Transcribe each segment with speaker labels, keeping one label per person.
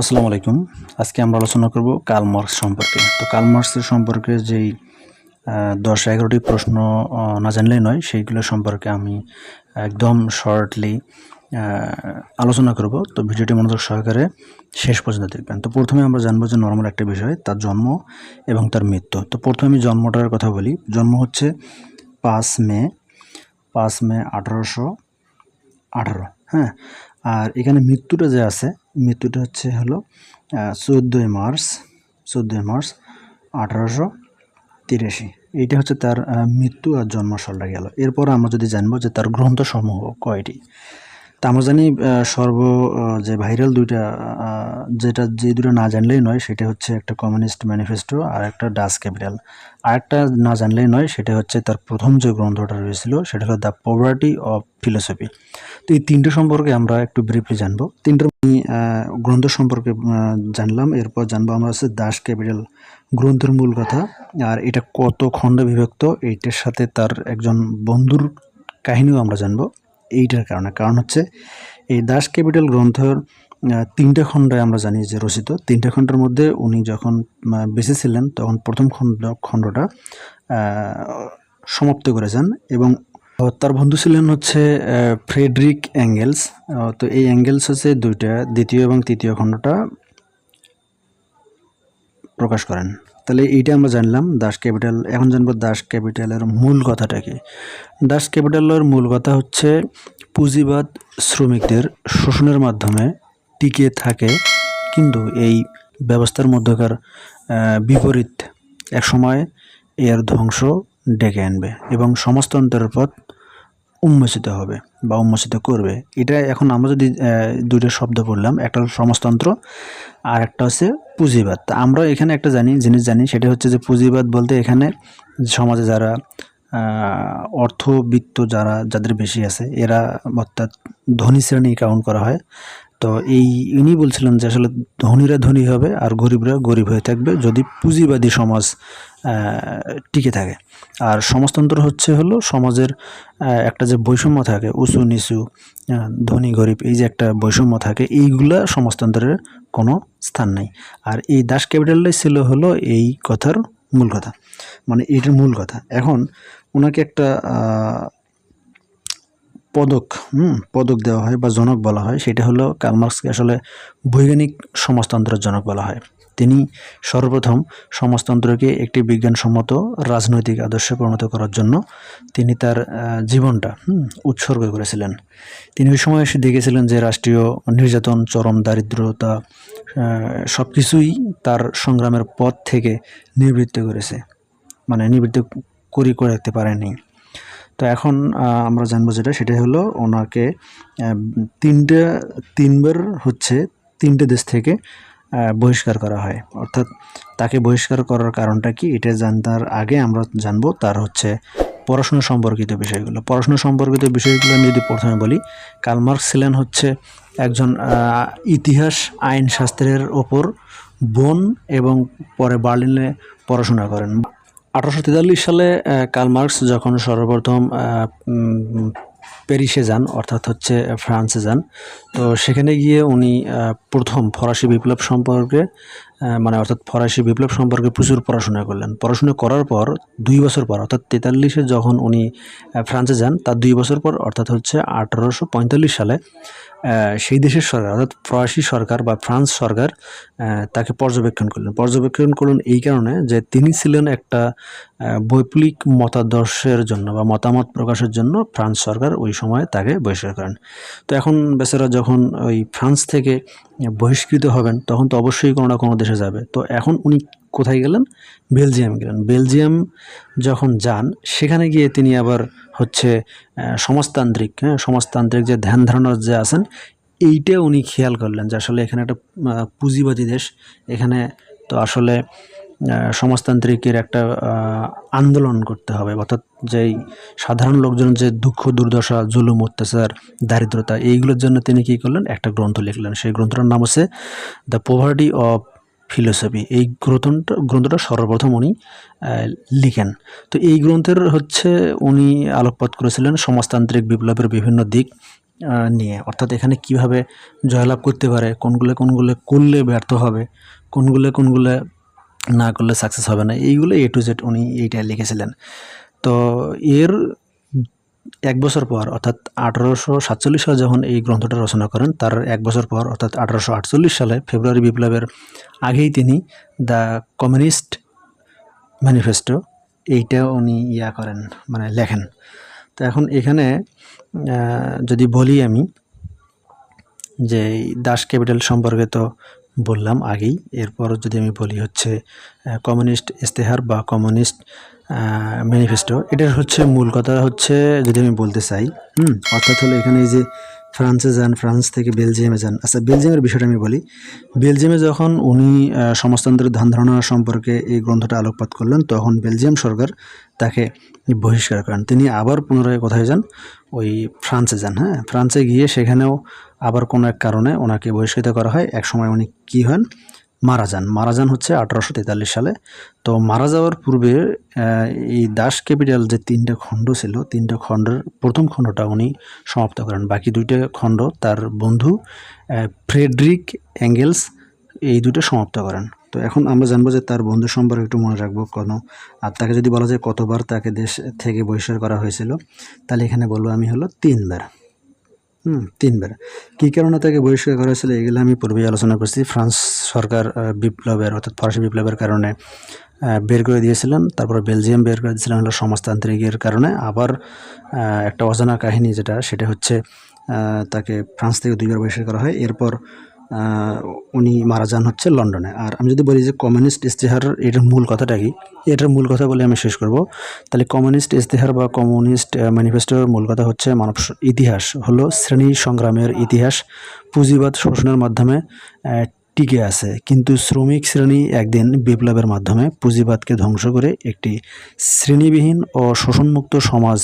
Speaker 1: আসসালামু আলাইকুম। আজকে আমরা আলোচনা করব কার্ল মার্কস সম্পর্কে। তো কার্ল মার্কসের সম্পর্কে যেই দশ এগারোটি প্রশ্ন না জানলেই নয়, সেইগুলো সম্পর্কে আমি একদম শর্টলি আলোচনা করব। তো ভিডিওটি মনোযোগ সহকারে শেষ পর্যন্ত দেখবেন। তো প্রথমে আমরা জানব যে নর্মাল একটা বিষয়, তার জন্ম এবং তার মৃত্যু। তো প্রথমে আমি জন্মটার কথা বলি। জন্ম হচ্ছে পাঁচ মে পাঁচ মে আঠারোশো আঠারো হ্যাঁ? আর এখানে মৃত্যুটা যে আছে, মৃত্যুটা হচ্ছে হলো চোদ্দোই মার্চ চোদ্দোই মার্চ আঠারোশো তিরাশি। এইটা হচ্ছে তার মৃত্যু আর জন্ম সালটা গেল। এরপর আমরা যদি জানব যে তার গ্রন্থসমূহ কয়টি? তা আমরা জানি সর্ব যে ভাইরাল দুইটা যেটা যে দুটো না জানলেই নয় সেটা হচ্ছে একটা কমিউনিস্ট ম্যানিফেস্টো আর একটা ডাস ক্যাপিটাল আর একটা না জানলেই নয় সেটা হচ্ছে তার প্রথম যে গ্রন্থটা রয়েছিল সেটা হলো দ্য পভার্টি অফ ফিলোসফি তো এই তিনটে সম্পর্কে আমরা একটু ব্রিফলি জানব। তিনটার আমি, গ্রন্থ সম্পর্কে জানলাম এরপর জানব আমরা হচ্ছে দাস ক্যাপিটাল গ্রন্থের মূল কথা আর এটা কত খণ্ডে বিভক্ত এইটার সাথে তার একজন বন্ধুর কাহিনীও আমরা জানব। এইটার কারণে। কারণ হচ্ছে এই দাস ক্যাপিটাল গ্রন্থের তিনটে খণ্ডে আমরা জানি যে রচিত। তিনটে খণ্ডের মধ্যে উনি যখন বেঁচে ছিলেন তখন প্রথম খণ্ড, খণ্ডটা সমাপ্ত করেছেন এবং তার বন্ধু ছিলেন হচ্ছে ফ্রেডরিক অ্যাঙ্গেলস তো এই অ্যাঙ্গেলস হচ্ছে দুইটা, দ্বিতীয় এবং তৃতীয় খণ্ডটা প্রকাশ করেন। তাহলে এইটা আমরা জানলাম, দাস ক্যাপিটাল, এখন জানব দাস ক্যাপিটালের মূল কথাটা কি। দাস ক্যাপিটালের মূল কথা হচ্ছে পুঁজিবাদ শ্রমিকদের শোষণের মাধ্যমে টিকে থাকে, কিন্তু এই ব্যবস্থার মধ্যকার বিপরীত একসময় এর ধ্বংস ডেকে আনবে এবং সমাজতন্ত্রের পথ উন্মোচিত হবে বা উন্মোচিত করবে। এটা এখন আমরা যদি দুটো শব্দ বললাম, একটা হলো সমাজতন্ত্র আর একটা হচ্ছে পুঁজিবাদ। তা আমরা এখানে একটা জানি, জিনিস জানি, সেটা হচ্ছে যে পুঁজিবাদ বলতে এখানে সমাজে যারা অর্থবিত্ত যারা, যাদের বেশি আছে, এরা অর্থাৎ ধনী শ্রেণি কাউন্ট করা হয়। তো এই ইনি বলছিলেন যে আসলে ধনীরা ধনী হবে আর গরিবরা গরিব হয়ে থাকবে যদি পুঁজিবাদী সমাজ টিকে থাকে। আর সমাজতন্ত্র হচ্ছে হলো সমাজের একটা যে বৈষম্য থাকে, উঁচু নিচু ধনী গরিব, এই যে একটা বৈষম্য থাকে, এইগুলা সমাজতন্ত্রের কোনো স্থান নাই। আর এই দাস ক্যাপিটালটাই ছিল হলো এই কথার মূল কথা। মানে এইটার মূল কথা। এখন ওনাকে একটা পদক, হুম, পদক দেওয়া হয় বা জনক বলা হয়, সেটা হলো কার্ল মার্কসকে আসলে বৈজ্ঞানিক সমাজতন্ত্রের জনক বলা হয়। তিনি সর্বপ্রথম সমাজতন্ত্রকে একটি বিজ্ঞানসম্মত রাজনৈতিক আদর্শে পরিণত করার জন্য তিনি তার জীবনটা উৎসর্গ করেছিলেন। তিনি ওই সময় এসে দেখেছিলেন যে রাষ্ট্রীয় নির্যাতন, চরম দারিদ্রতা সব কিছুই তার সংগ্রামের পথ থেকে নিবৃত্ত করেছে। মানে নিবৃত্ত করি করে রাখতে পারেনি। তো এখন আমরা জানব যেটা সেটা হলো ওনাকে তিনটে, তিনবার হচ্ছে তিনটে দেশ থেকে বহিষ্কার করা হয়। অর্থাৎ তাকে বহিষ্কার করার কারণটা কি, এটা জানতার আগে আমরা জানব তার হচ্ছে পড়াশোনা সম্পর্কিত বিষয়গুলো। পড়াশোনা সম্পর্কিত বিষয়গুলো আমি যদি প্রথমে বলি কালমার্ক ছিলেন হচ্ছে একজন ইতিহাস আইন শাস্ত্রের ওপর বোন এবং পরে বার্লিনে পড়াশোনা করেন। আঠারোশো তেতাল্লিশ সালে কার্ল মার্কস যখন সর্বপ্রথম প্যারিসে যান, অর্থাৎ হচ্ছে ফ্রান্সে যান, তো সেখানে গিয়ে উনি প্রথম ফরাসি বিপ্লব সম্পর্কে মানে অর্থাৎ ফরাসি বিপ্লব সম্পর্কে প্রচুর পড়াশোনা করলেন। পড়াশোনা করার পর দুই বছর পর, অর্থাৎ তেতাল্লিশে যখন উনি ফ্রান্সে যান, তার দুই বছর পর, অর্থাৎ হচ্ছে আঠারোশো পঁয়তাল্লিশ সালে সেই দেশের সরকার, অর্থাৎ ফরাসি সরকার বা ফ্রান্স সরকার তাকে পর্যবেক্ষণ করলেন। পর্যবেক্ষণ করলেন এই কারণে যে তিনি ছিলেন একটা বৈপ্লবিক মতাদর্শের জন্য বা মতামত প্রকাশের জন্য ফ্রান্স সরকার ওই সময় তাকে বহিষ্কার করেন। তো এখন বেচারা যখন ওই ফ্রান্স থেকে বহিষ্কৃত হবেন, তখন তো অবশ্যই কোনো না কোনো দেশে যাবে। তো এখন উনি কোথায় গেলেন? বেলজিয়াম গেলেন। বেলজিয়াম যখন যান, সেখানে গিয়ে তিনি আবার হচ্ছে সমাজতান্ত্রিক হ্যাঁ সমাজতান্ত্রিক যে ধ্যান ধারণা যে আছেন, এইটা উনি খেয়াল করলেন যে আসলে এখানে একটা পুঁজিবাদী দেশ। এখানে তো আসলে সমাজতান্ত্রিকের একটা আন্দোলন করতে হবে। অর্থাৎ যেই সাধারণ লোকজন যে দুঃখ, দুর্দশা, জুলুম, অত্যাচার, দারিদ্রতা, এইগুলোর জন্য তিনি কী করলেন? একটা গ্রন্থ লিখলেন। সেই গ্রন্থটার নাম হচ্ছে, দ্য পোভার্টি অফ ফিলোসফি। এই গ্রন্থটা গ্রন্থটা সর্বপ্রথম উনি লিখেন। তো এই গ্রন্থের হচ্ছে উনি আলোকপাত করেছিলেন সমাজতান্ত্রিক বিপ্লবের বিভিন্ন দিক নিয়ে। অর্থাৎ এখানে কীভাবে জয়লাভ করতে পারে, কোনগুলো কোনগুলো করলে ব্যর্থ হবে, কোনগুলো কোনগুলো না করলে সাকসেস হবে না, এইগুলো এ টু জেড উনি এইটা লিখেছিলেন। তো এর এক বছর পর, অর্থাৎ আঠারোশো সাতচল্লিশ সালে যখন এই গ্রন্থটা রচনা করেন, তার এক বছর পর, অর্থাৎ আঠারোশো আটচল্লিশ সালে, ফেব্রুয়ারি বিপ্লবের আগেই তিনি দ্য কমিউনিস্ট ম্যানিফেস্টো, এইটা উনি ইয়া করেন মানে লেখেন। তো এখন এখানে যদি বলি আমি যে দাস ক্যাপিটাল সম্পর্কে তো বললাম আগেই, এরপর যদি আমি বলি হচ্ছে কমিউনিস্ট ইস্তেহার বা কমিউনিস্ট ম্যানিফেস্টো, এটার হচ্ছে মূল কথা হচ্ছে যদি আমি বলতে চাই, হুম, অর্থাৎ হলো এখানে যে ফ্রান্সে যান, ফ্রান্স থেকে বেলজিয়ামে যান আচ্ছা বেলজিয়ামের বিষয়টা আমি বলি। বেলজিয়ামে যখন উনি সমাজতন্ত্রের ধ্যান ধারণা সম্পর্কে এই গ্রন্থটা আলোকপাত করলেন, তখন বেলজিয়াম সরকার তাকে বহিষ্কার করেন। তিনি আবার পুনরায় কোথায় যান? ওই ফ্রান্সে যান হ্যাঁ ফ্রান্সে গিয়ে সেখানেও আবার কোনো এক কারণে ওনাকে বহিষ্কৃত করা হয়। এক সময় উনি কী হন? মারা যান মারা যান হচ্ছে আঠারোশো তেতাল্লিশ সালে। তো মারা যাওয়ার পূর্বে এই দাস ক্যাপিটাল যে তিনটা খণ্ড ছিল, তিনটা খণ্ডের প্রথম খণ্ডটা উনি সমাপ্ত করেন। বাকি দুইটা খণ্ড তার বন্ধু ফ্রেডরিক অ্যাঙ্গেলস এই দুটো সমাপ্ত করেন। তো এখন আমরা জানব যে তার বন্ধু সম্পর্কে একটু মনে রাখব কোনো। আর তাকে যদি বলা যায় কতবার তাকে দেশ থেকে বহিষ্কার করা হয়েছিল, তাহলে এখানে বলব আমি হলো তিনবার। হুম, তিনবার। কী কারণে তাকে বহিষ্কার করা হয়েছিল এগুলো আমি পূর্বেই আলোচনা করছি। ফ্রান্স সরকার বিপ্লবের, অর্থাৎ ফরাসি বিপ্লবের কারণে বের করে দিয়েছিলেন। তারপর বেলজিয়াম বের করে দিয়েছিলেন হলো সমাজতান্ত্রিকের কারণে। আবার একটা অজানা কাহিনী যেটা, সেটা হচ্ছে তাকে ফ্রান্স থেকে দুইবার বহিষ্কার করা হয়। এরপর উনি মারা যান হচ্ছে লন্ডনে। আর আমি যদি বলি যে কমিউনিস্ট ইস্তেহার এটার মূল কথাটা কি? এটার মূল কথা বলে আমি শেষ করব। তাহলে কমিউনিস্ট ইস্তেহার বা কমিউনিস্ট ম্যানিফেস্টোর মূল কথা হচ্ছে মানব ইতিহাস। হলো শ্রেণি সংগ্রামের ইতিহাস। পুঁজিবাদ শোষণের মাধ্যমে টিকে আছে। কিন্তু শ্রমিক শ্রেণি একদিন বিপ্লবের মাধ্যমে পুঁজিবাদকে ধ্বংস করে একটি শ্রেণীবিহীন ও শোষণমুক্ত সমাজ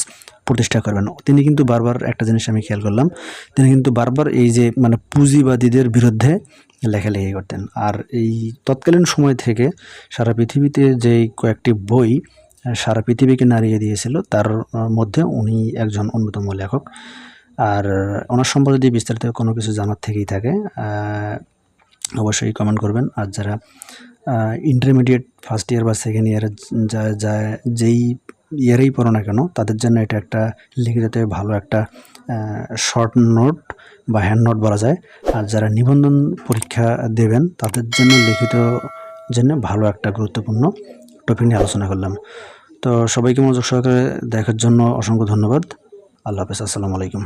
Speaker 1: প্রতিষ্ঠা করবেন। তিনি কিন্তু বারবার একটা জিনিস আমি খেয়াল করলাম, তিনি কিন্তু বারবার এই যে মানে পুঁজিবাদীদের বিরুদ্ধে লেখালেখি করতেন। আর এই তৎকালীন সময় থেকে সারা পৃথিবীতে যেই কয়েকটি বই সারা পৃথিবীকে নাড়িয়ে দিয়েছিল, তার মধ্যে উনি একজন অন্যতম লেখক। আর ওনার সম্পর্কে যদি বিস্তারিত কোনো কিছু জানার থেকেই থাকে অবশ্যই কমেন্ট করবেন। আর যারা ইন্টারমিডিয়েট ফার্স্ট ইয়ার বা সেকেন্ড ইয়ারে যা যা, যেই ইয়ারেই পড়ো না কেন, তাদের জন্য এটা একটা লিখিততে ভালো একটা শর্ট নোট বা হ্যান্ড নোট বলা যায়। আর যারা নিবন্ধন পরীক্ষা দেবেন, তাদের জন্য লিখিত জন্য ভালো একটা গুরুত্বপূর্ণ টপিক নিয়ে আলোচনা করলাম। তো সবাইকে মনোযোগ সহকারে দেখার জন্য অসংখ্য ধন্যবাদ। আল্লাহ হাফেজ, আসসালামু আলাইকুম।